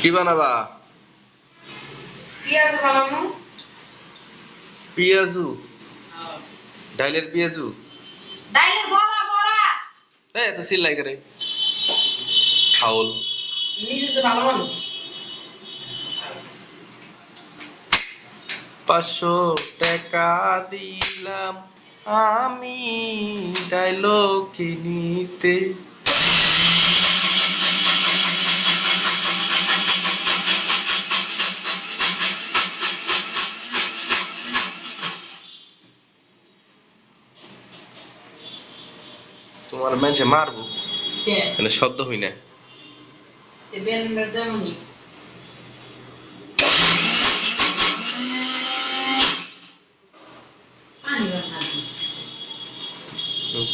কি বানাবা? পেঁয়াজ বানানো পিয়াজু? ডাইলের পিয়াজু? ডাইলের বড়া বড়া। এ তো করে। নিজে তো ভালো মানুষ। পাঁচশো টাকা দিলাম আমি ডাইলগ কিনিতে তোমার মানুষে মারবো? মানে শব্দ হই না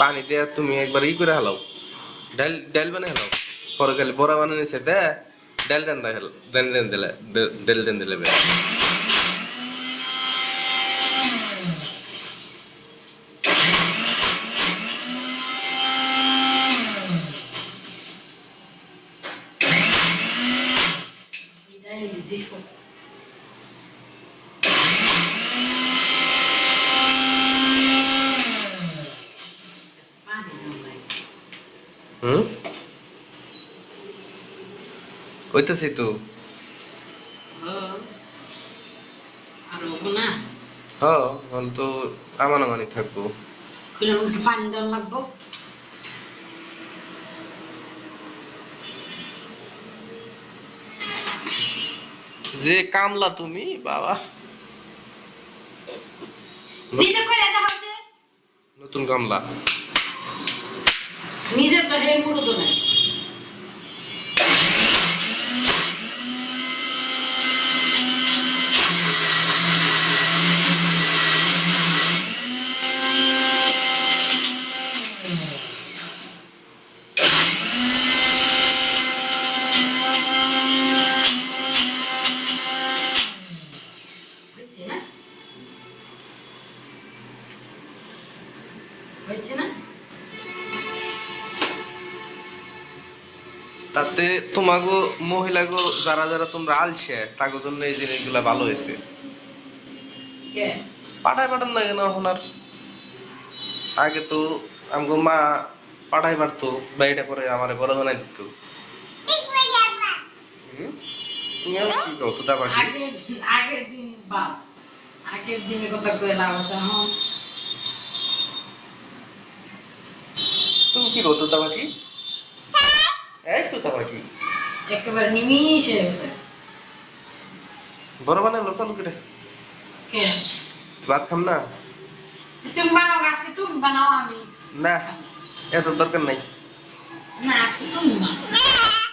পানি দিয়ে তুমি একবার ই করে হালাও। ডাল ডাল বানাই হালাও। পরে গেলে বড়া বানিয়ে নিছে দে। ডাল দেন দেন দেন দিলে ডাল দেন দিলে বানাই হুম কইতেছি তো আর ওগো না হ এখন তো আমান আমানি থাকব পানি দেওয়া লাগবো যে কামলা তুমি বাবা। নতুন কামলা। নিজে তো হয়েছে না? তাতে তোমাগো মহিলাগো যারা যারা তোমরা আলছে তাগো জন্য এই জিনিসগুলা ভালো হয়েছে। কে? পাঠাই পাঠান না কেন এখন আর আগে তো আমগো মা পাঠাই পারতো বাড়িটা করে আমার বড় বানাই দিত। তুমি আর কি কও তো দাবা আগের দিন বা আগের দিনের কথা কয়ে লাভ আছে হ্যাঁ তুমি কি কও তো দাবা কি এই তো দাবা কি একেবারে নিমিশ হয়ে গেছে বড় বানাই লোসালু করে কে ভাত খাম না তুমি বানাও আজকে তুমি বানাও আমি না এত দরকার নাই না আজকে তুমি বানাও